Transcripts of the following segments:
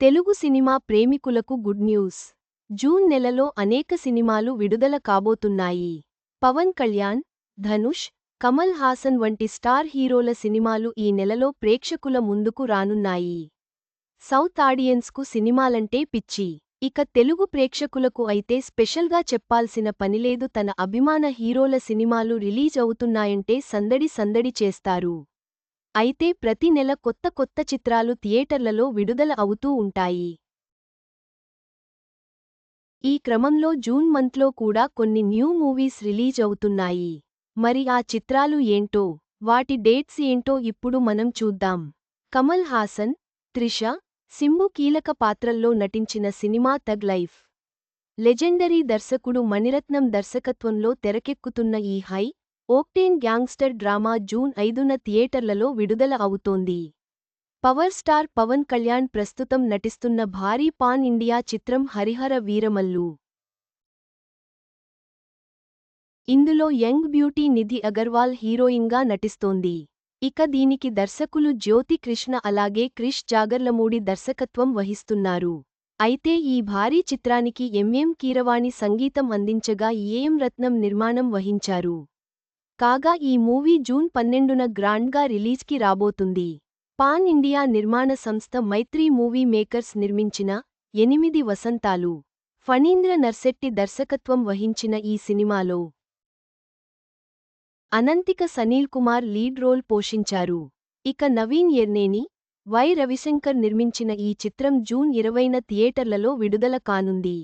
Telugu cinema ప్రేమికులకు good news. June నెలలో అనేక సినిమాలు విడుదల కాబోతున్నాయి. పవన్ కళ్యాణ్ ధనుష్ కమల్ హాసన్ వంటి స్టార్ హీరోల సినిమాలు ఈ నెలలో ప్రేక్షకుల ముందుకు రానున్నాయి. సౌత్ ఆడియన్స్కు సినిమాలంటే పిచ్చి. ఇక తెలుగు ప్రేక్షకులకు అయితే స్పెషల్గా చెప్పాల్సిన పనిలేదు తన అభిమాన హీరోల సినిమాలు రిలీజ్ అవుతున్నాయంటే సందడి సందడి చేస్తారు. అయితే ప్రతి నెల కొత్త కొత్త చిత్రాలు థియేటర్లలో విడుదల అవుతూ ఉంటాయి. ఈ క్రమంలో జూన్ మంత్లో కూడా కొన్ని న్యూ మూవీస్ రిలీజ్ అవుతున్నాయి. మరి ఆ చిత్రాలు ఏంటో వాటి డేట్స్ ఏంటో ఇప్పుడు మనం చూద్దాం. కమల్ హాసన్ త్రిష సింబు కీలక పాత్రల్లో నటించిన సినిమా తగ్ లైఫ్. లెజెండరీ దర్శకుడు మణిరత్నం దర్శకత్వంలో తెరకెక్కుతున్న ఈ high octane gangster drama June ఐదున థియేటర్లలో విడుదల అవుతోంది. పవర్ స్టార్ పవన్ కళ్యాణ్ ప్రస్తుతం నటిస్తున్న భారీ పాన్ ఇండియా చిత్రం హరిహర వీరమల్లు. ఇందులో యంగ్ బ్యూటీ నిధి అగర్వాల్ హీరోయిన్గా నటిస్తోంది. ఇక దీనికి దర్శకులు జ్యోతి కృష్ణ అలాగే క్రిష్ జాగర్లమూడి దర్శకత్వం వహిస్తున్నారు. అయితే ఈ భారీ చిత్రానికి ఎంఎం కీరవాణి సంగీతం అందించగా ఏఎం రత్నం నిర్మాణం వహించారు. కాగా ఈ మూవీ జూన్ పన్నెండున గ్రాండ్గా రిలీజ్కి రాబోతుంది. పాన్ ఇండియా నిర్మాణ సంస్థ మైత్రీ మూవీ మేకర్స్ నిర్మించిన ఎనిమిది వసంతాలు ఫణీంద్ర నర్సెట్టి దర్శకత్వం వహించిన ఈ సినిమాలో అనంతిక సనీల్ కుమార్ లీడ్ రోల్ పోషించారు. ఇక నవీన్ ఎర్నేని వై రవిశంకర్ నిర్మించిన ఈ చిత్రం జూన్ ఇరవైన థియేటర్లలో విడుదల కానుంది.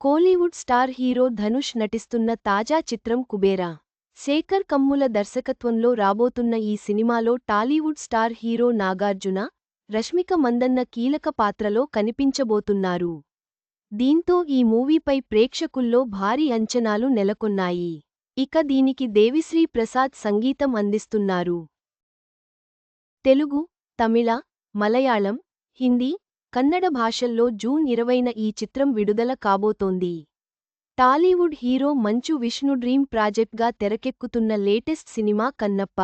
కోలీవుడ్ స్టార్ హీరో ధనుష్ నటిస్తున్న తాజా చిత్రం కుబేరా. శేఖర్ కమ్ముల దర్శకత్వంలో రాబోతున్న ఈ సినిమాలో టాలీవుడ్ స్టార్ హీరో నాగార్జున రష్మిక మందన్న కీలక పాత్రలో కనిపించబోతున్నారు. దీంతో ఈ మూవీపై ప్రేక్షకుల్లో భారీ అంచనాలు నెలకొన్నాయి. ఇక దీనికి దేవిశ్రీ ప్రసాద్ సంగీతం అందిస్తున్నారు. తెలుగు తమిళ మలయాళం హిందీ కన్నడ భాషల్లో జూన్ ఇరవైన ఈ చిత్రం విడుదల కాబోతోంది. టాలీవుడ్ హీరో మంచు విష్ణు డ్రీమ్ ప్రాజెక్ట్గా తెరకెక్కుతున్న లేటెస్ట్ సినిమా కన్నప్ప.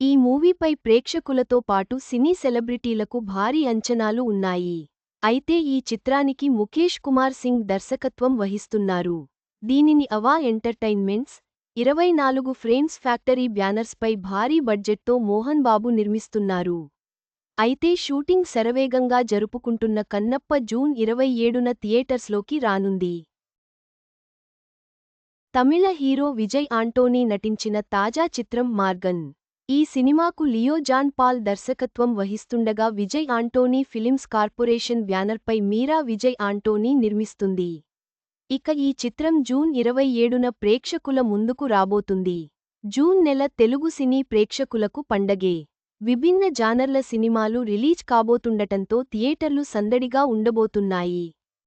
ఈ మూవీపై ప్రేక్షకులతో పాటు సినీ సెలబ్రిటీలకు భారీ అంచనాలు ఉన్నాయి. అయితే ఈ చిత్రానికి ముఖేష్ కుమార్ సింగ్ దర్శకత్వం వహిస్తున్నారు. దీనిని అవా ఎంటర్టైన్మెంట్స్ ఇరవై నాలుగు ఫ్రేమ్స్ ఫ్యాక్టరీ బ్యానర్స్పై భారీ బడ్జెట్తో మోహన్ బాబు నిర్మిస్తున్నారు. అయితే షూటింగ్ శరవేగంగా జరుపుకుంటున్న కన్నప్ప జూన్ ఇరవై ఏడున థియేటర్స్లోకి రానుంది. తమిళ హీరో విజయ్ ఆంటోనీ నటించిన తాజా చిత్రం మార్గన్. ఈ సినిమాకు లియో జాన్ పాల్ దర్శకత్వం వహిస్తుండగా విజయ్ ఆంటోనీ ఫిలిమ్స్ కార్పొరేషన్ బ్యానర్పై మీరా విజయ్ ఆంటోనీ నిర్మిస్తుంది. ఇక ఈ చిత్రం జూన్ ఇరవై ఏడున ప్రేక్షకుల ముందుకు రాబోతుంది. జూన్ నెల తెలుగు సినీ ప్రేక్షకులకు పండగే. విభిన్న జానర్ల సినిమాలు రిలీజ్ కాబోతుండటంతో థియేటర్లు సందడిగా ఉండబోతున్నాయి.